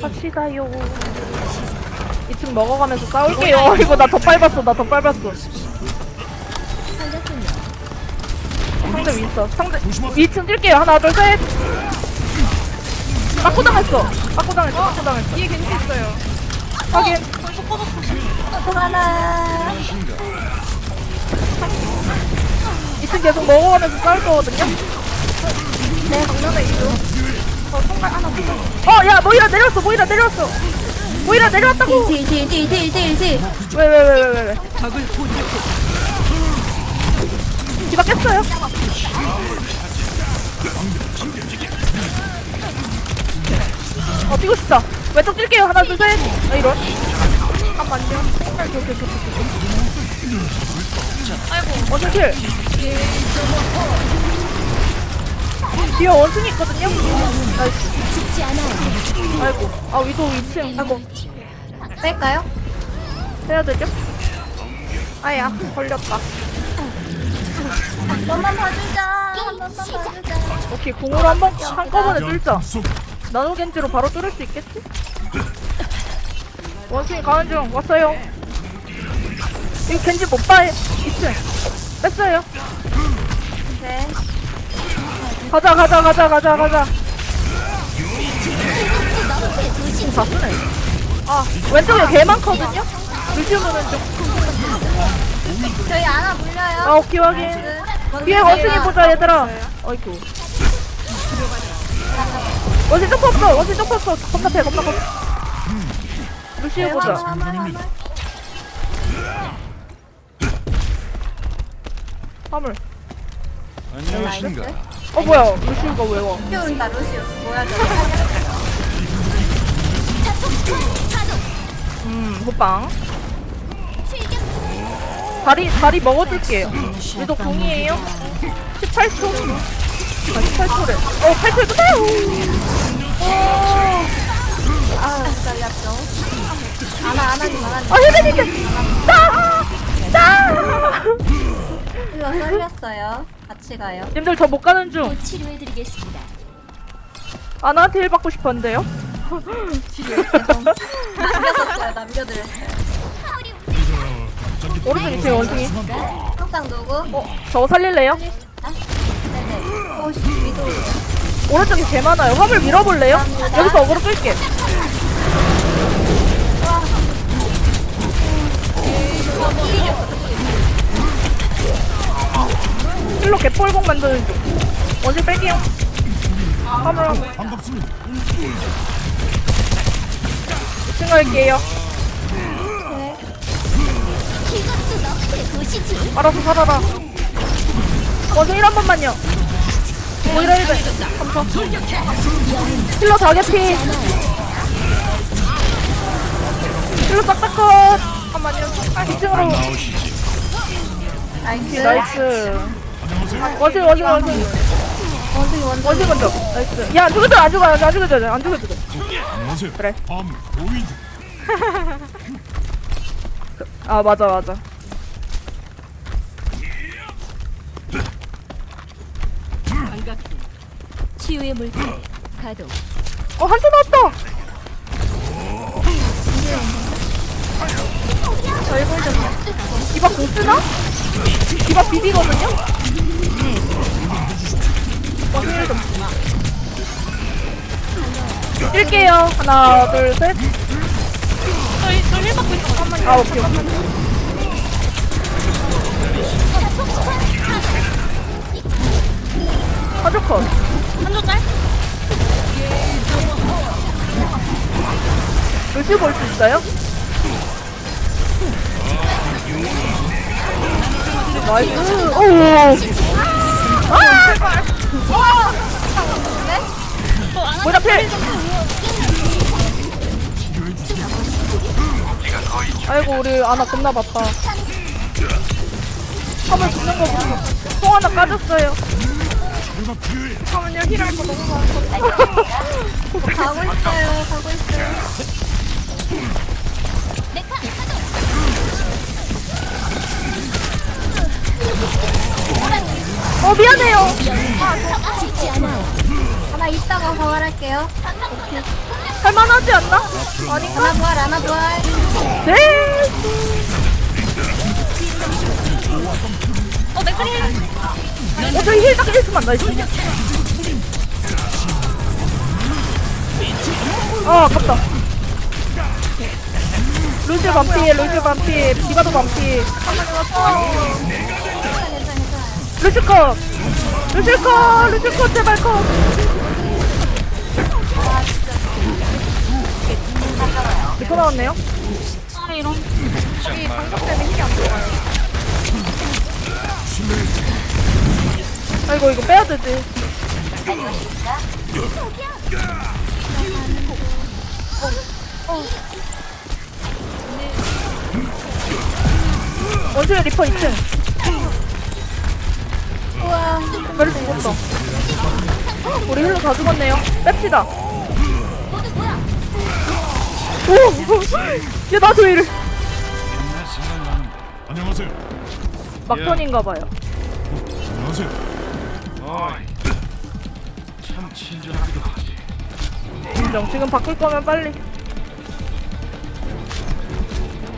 갑시다요. 2층 먹어가면서 싸울게요. 이거 나 더 밟았어. 나 더 밟았어. 상대 윈터. 상대 2층 뛸게요. 하나, 둘, 셋. 빠꾸 당했어. 빠꾸 당했어. 빠꾸 당했어. 뒤에 겐지 있어요. 확인. 하나 2층 계속 먹어가면서 싸울 거거든요. 네 정면에 있어. 어, 손갈 하나 더. 어, 야, 모이라 내렸어. 모이라 내렸어. 모이라 내려왔다고. 왜, 왜, 왜, 왜, 왜, 왜. 디바 깼어요. 어, 뛰고 싶다. 왼쪽 뛸게요. 하나, 둘, 셋. 아, 이런. 잠깐만요. 오케이, 오케이, 오케이, 오케이. 아이고. 원숭이 킬. 뒤에 원숭이 있거든요? 나이스. 죽지 않아요 아이고. 아, 위도 2층. 아이고. 뺄까요? 해야 되죠? 아야, 걸렸다. 한 번만 봐주자 한 번만 봐주자 오케이, 공으로 한 번, 한꺼번에 뚫자. 나노 겐지로 바로 뚫을 수 있겠지? 원숭이 가는 중, 왔어요. 이거 겐지 못 봐요. 2층. 뺐어요. 네 가자, 가자, 가자, 가자, 가자. 다 쓰네. 아, 왼쪽에 개 많거든요? 루시오 보는 중. 저희 하나 물려요 아, 오케이, 확인. 뒤에 원숭이 보자, 얘들아. 어이구. 원숭이 점프 없어, 원숭이 점프 없어. 겁나 패, 겁나 겁나. 루시오 보자. 화물. 안녕하신가? 어, 뭐야. 루시오가 왜 와? 키운다 루시우스 뭐야 저거 음, 호빵. 다리, 다리 먹어줄게요. 얘도 공이에요? 18초? 아, 18초래. 어, 8초 끝나요! 아 잘렸죠 하나 하나님 하나님 아, 혜진이게! 나! 나! 이거 썰렸어요 같이 가요 님들 저 못 가는 중. 치료해드리겠습니다 아나한테 일 받고 싶었는데요? 남겨뒀어요 남겨드렸어요 오른쪽에 제 원숭이. 항상 누구? 어, 저거 살릴래요? 아? 네네 오씨 위도 오른쪽에 개 많아요. 화물 밀어볼래요? 여기서 어그로 끌게. 힐로 개pol공 만드는 중. 원숭이 뺄게요. 화물 화물. 반갑습니다. 생각할게요. 이것도 너의 도시지 알아서 살아라. 원숭이 한 번만요. 오히려 1배. 감사. 힐러 다 개피. 힐러 딱딱 컷. 잠깐만요. 2층으로. 나오시지. 나이스 나이스. 원숭이 원숭이 원숭이. 원숭이 원숭이 원숭이 먼저. 나이스. 야, 안 죽어도 안 죽어. 안 죽어도 안. 안녕하세요. 그래. 아, 맞아, 맞아. 치유의 물질 가동 어, 한줄 나왔다. 좀 디바 공 쓰나? 디바 비비거든요? 원숭이를 좀. 뛸게요. 하나, 둘, 셋. 저희 저힐 받고 있어. 잠깐만요. 아, 오케이, 오케이. 하드컷. 한조 짤? 루시 볼수 있어요? 나이스. 오. 아! 뭐야, 필! 아이고, 우리 아나 겁나 바빠. 한번 죽는 거 보고. 통 하나 까졌어요. 잠깐만요. 힐할 거 너무 많아. 가고 있어요 가고 있어요 어, 미안해요. 하나 이따가 부활할게요 할만하지 않나? 아닌가? 하나 부활 하나 부활 네. 어 맥크리 어, 저희 힐딱 1수만 나이스. 아, 아깝다. 루즈 반피, 루즈 반피, 디바도 반피. 컷! 루즈 컷, 제발 컷! 리퍼 나왔네요? 아 이런 이 방석 때문에 힘이 안 들어가요. 아이고, 이거 빼야 되지. 원숭이 리퍼 2층. 메르 죽었어. 우리 힐러 다 죽었네요. 뺍시다. 오! 얘 나도 이래. 옛날 생각나는데. 안녕하세요. 막턴인가봐요. 안녕하세요. 참 친절하기도 하지. 인정. 지금 바꿀 거면 빨리.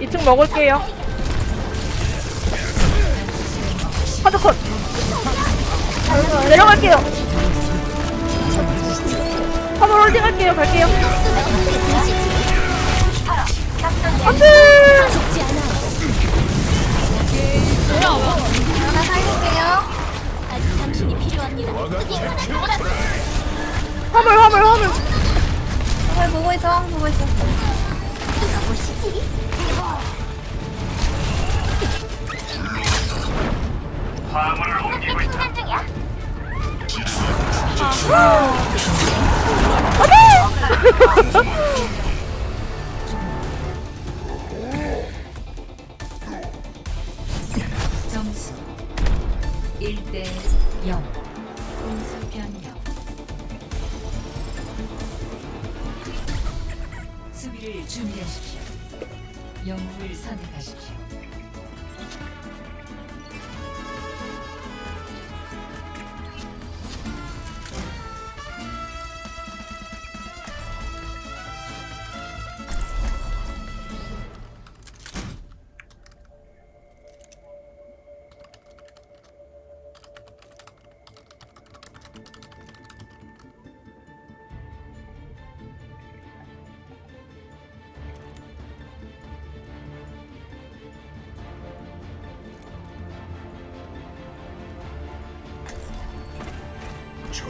2층 먹을게요. 하드 컷. 내려갈게요. 한번 홀딩 할게요. 갈게요. 안 돼! 하나 살릴게요 화물, 화물, 화물. 화물 보고 있어 보고 있어 점수 1대 0 공수 변경 수비를 준비하십시오. 영웅을 선택하십시오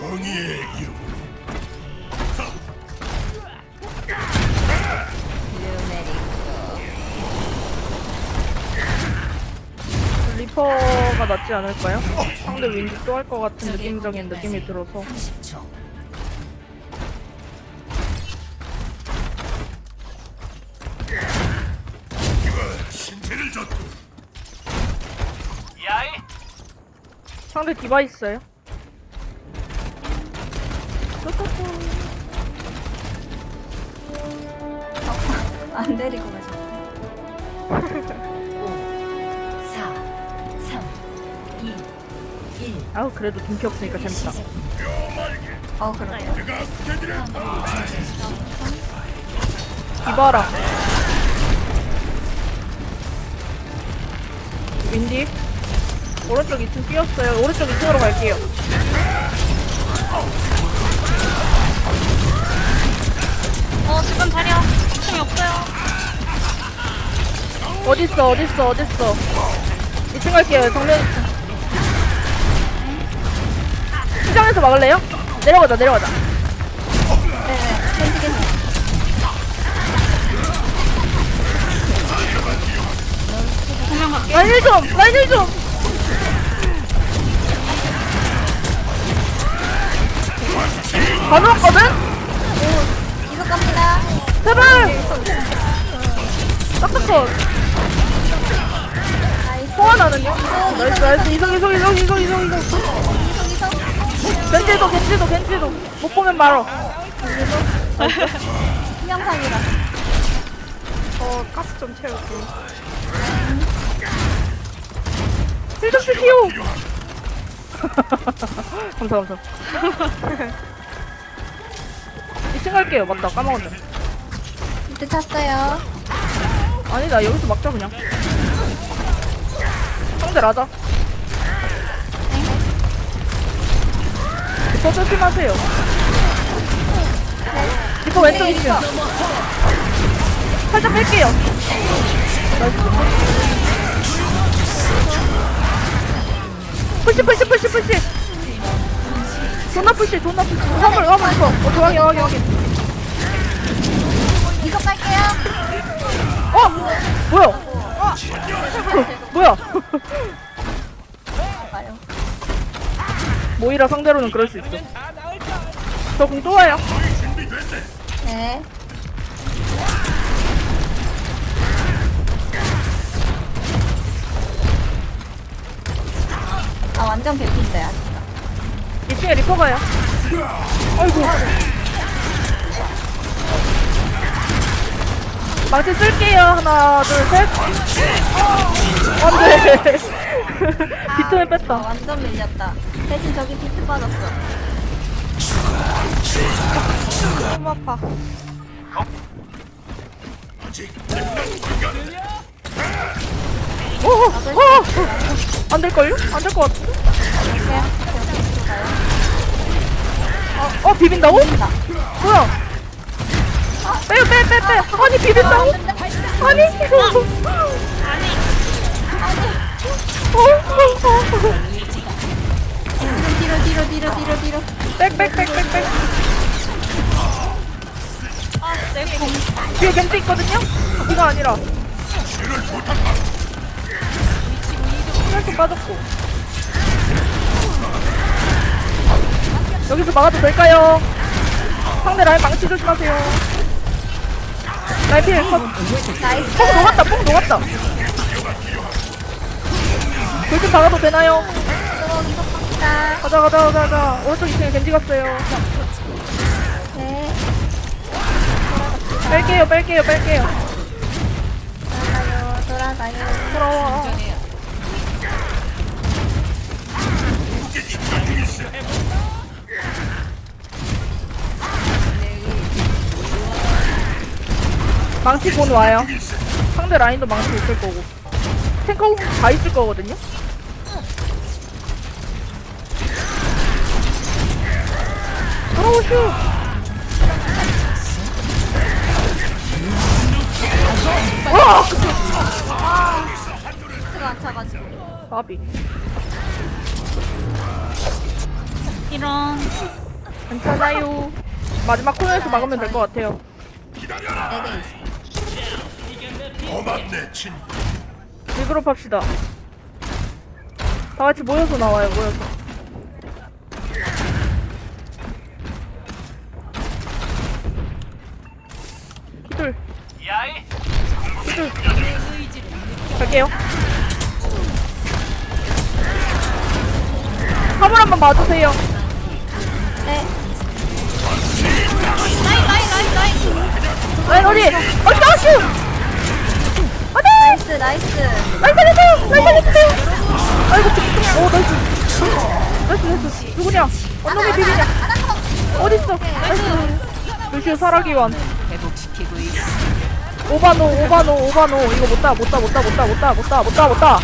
정의의 이름. 리퍼가 낫지 않을까요? 상대 윈디 또할 것 같은 느낌적인 느낌이 들어서 30초 신체를 졌다. 상대 디바 있어요. 안 데리고 가자 5 4 3 2 1 아우 그래도 둠피 없으니까 재밌다. 어 그러게 디바랑 윈디? 오른쪽 2층 뛰었어요. 오른쪽 2층으로 갈게요. 어 지금 힘이 없어요 어딨어 어딨어 어딨어 2층 갈게요. 정면 2층. 시장에서 막을래요? 내려가자 내려가자. 네 네 겐지 겐지 두명 갈게 라인 1좀 라인 1좀 가져왔거든? 제발! 딱딱컷 나이스 소환하는요? 나이스 나이스 이성 이성 이성 이성 이성 이성 겐지도 겐지도 겐지도 못 보면 말어 희영상이다 어 가스 좀 채울게 힐좀 주시오 감사 감사 2층 갈게요. 맞다. 까먹었네. 비트 찼어요. 아니다. 여기서 막자 그냥. 상대 라자. 리퍼 조심하세요. 리퍼 왼쪽 네, 2층. 살짝 뺄게요. 푸시 푸시 푸시 푸시. 존나 푸시 존나 푸시. 화물 화물 이거. 어 저기 여기 여기. 갈게요. 어 뭐야? 어 뭐야? 봐요. 모이라 상대로는 그럴 수 있어. 저 공 또 와요. 네. 아 완전 개핀데 아직. 2층에 리퍼 가요. 아이고. 망치 쓸게요. 하나, 둘, 셋. 안 돼. 비트는 아, 뺐다. 완전 밀렸다. 대신 저기 비트 빠졌어. 너무 아파. 오, 오, 오. 안 될걸요? 안 될 것 같은데? 어, 어, 비빈다고? 뭐야? 빼요, 빼, 빼, 빼. 아니, 비빈다고? 아니, 어. 뒤로 뒤로 뒤로 뒤로 뒤로. 백, 백, 백, 백, 백. 아내 공. 뒤에 겐트 있거든요? 이거 아니라. 살짝 빠졌고. 여기서 막아도 될까요? 상대 라인 망치 조심하세요. 라인 필 컷. 나이스. 뽕 녹았다, 뽕 녹았다. 돌진 박아도 되나요? 또 이속 갑니다. 가자, 가자, 가자, 가자. 오른쪽 2층에 겐지 갔어요. 네. 뺄게요, 뺄게요, 뺄게요. 돌아가요. 돌아가요. 돌아와. 망치 곧 와요. 상대 라인도 망치 있을 거고. 탱커 다 있을 거거든요. 돌아오슈. 와! 비트가 안 차가지고. 바비. 이런. 괜찮아요. 마지막 코너에서 막으면 될 것 같아요. 네개 있어. 고맙네 친구 리그룹 합시다. 다 같이 모여서 나와요, 모여서. 기둘. 기둘. 갈게요. 화물 한번 봐주세요. 네. 라인 라인 라인 라인. 라인 어디? 어디 나오슈! 나이스 나이스. 라인 살려주세요! 라인 살려주세요! 아이고, 오, 나이스. 나이스, 나이스. 누구냐? 언놈이 비비냐? 어딨어? 나이스. 루시오 사라기원. 오바노, 오바노, 오바노. 이거 못다, 못다, 못다, 못다, 못다, 못다, 못다, 못다.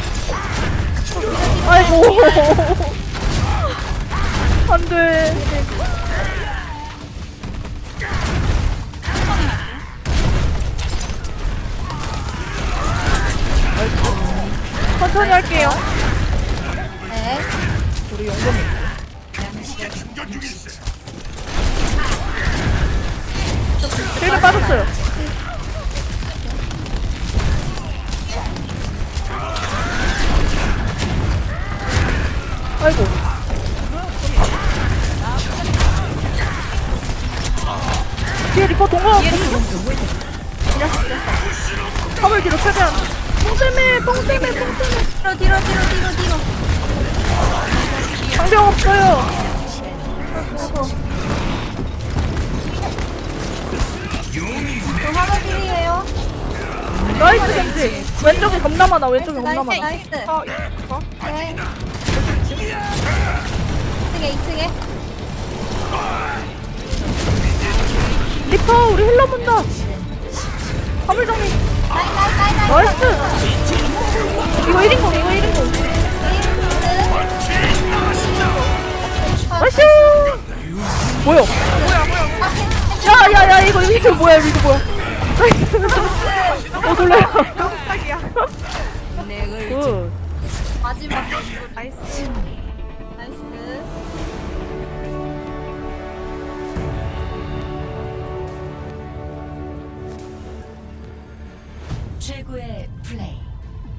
아이고. 안 돼. 천천히 할게요. 네. 우리 용검이. 필드 빠졌어요. 뽕때매 뽕때매 뽕때매 뒤로 뒤로 뒤로 뒤로 뒤로. 방병 없어요 저 화물 길이에요. 나이스 겐지 왼쪽에 겁나 많아 왼쪽에 겁나 나이스 많아 나이스. 아 이거 네. 2층에 2층에. 리퍼 우리 힐러 문다 화물 정리 나이스 이 거 1인공 이거 1인공 나이스 뭐야 야야야 이거 이거 뭐야 이거 뭐야 어 놀래요 깜짝이야. 굿 마지막 나이스. 나이스 최고의 플레이.